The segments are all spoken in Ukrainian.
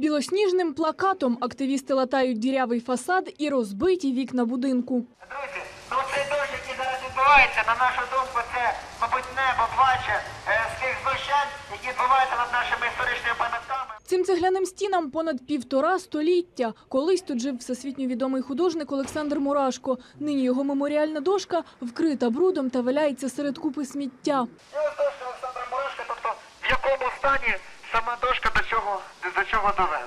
Білосніжним плакатом активісти латають дірявий фасад і розбиті вікна будинку. Друзі, ну цей дощ, який зараз відбувається, на нашу думку, це, мабуть, небо плаче е, з тих знущань, які відбуваються над нашими історичними пам'ятками. Цим цегляним стінам понад півтора століття. Колись тут жив всесвітньо відомий художник Олександр Мурашко. Нині його меморіальна дошка вкрита брудом та валяється серед купи сміття. І ось дошка Олександра Мурашка, тобто в якому стані сама дошка до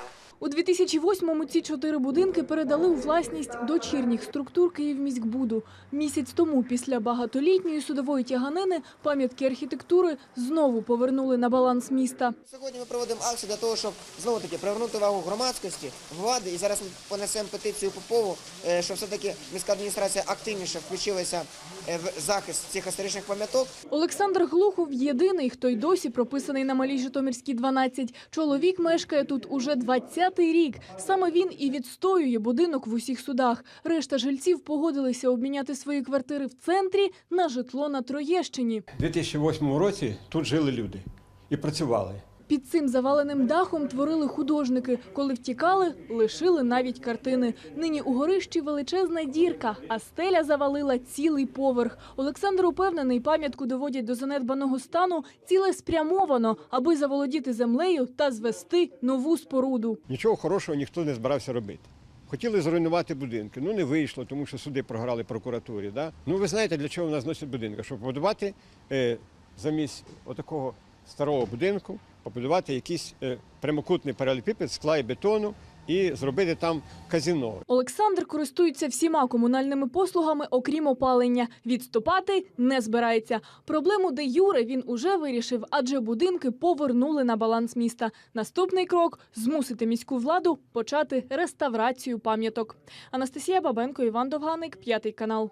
2008-му ці чотири будинки передали у власність дочірніх структур Київміськбуду. Місяць тому, після багатолітньої судової тяганини, пам'ятки архітектури знову повернули на баланс міста. Сьогодні ми проводимо акцію для того, щоб знову таки привернути увагу громадськості, влади. І зараз ми понесемо петицію Попову, е, щоб все-таки міська адміністрація активніше включилася е, в захист цих історичних пам'яток. Олександр Глухов єдиний, хто й досі прописаний на Малій Житомирській 12. Чоловік мешкає тут уже 20-й рік. Саме він і відстоює будинок в усіх судах. Решта жильців погодилися обміняти свої квартири в центрі на житло на Троєщині. У 2008 році тут жили люди і працювали. Під цим заваленим дахом творили художники. Коли втікали, лишили навіть картини. Нині у горищі величезна дірка, а стеля завалила цілий поверх. Олександр упевнений, пам'ятку доводять до занедбаного стану цілеспрямовано, аби заволодіти землею та звести нову споруду. Нічого хорошого ніхто не збирався робити. Хотіли зруйнувати будинки. Ну не вийшло, тому що суди програли прокуратурі. Да? Ну ви знаєте, для чого в нас зносять будинки? Щоб побудувати е, замість отакого старого будинку, побудувати якийсь е, прямокутний паралепіпед скла і бетону і зробити там казіно. Олександр користується всіма комунальними послугами, окрім опалення. Відступати не збирається. Проблему де Юре він уже вирішив, адже будинки повернули на баланс міста. Наступний крок змусити міську владу почати реставрацію пам'яток. Анастасія Бабенко, Іван Довганик, п'ятий канал.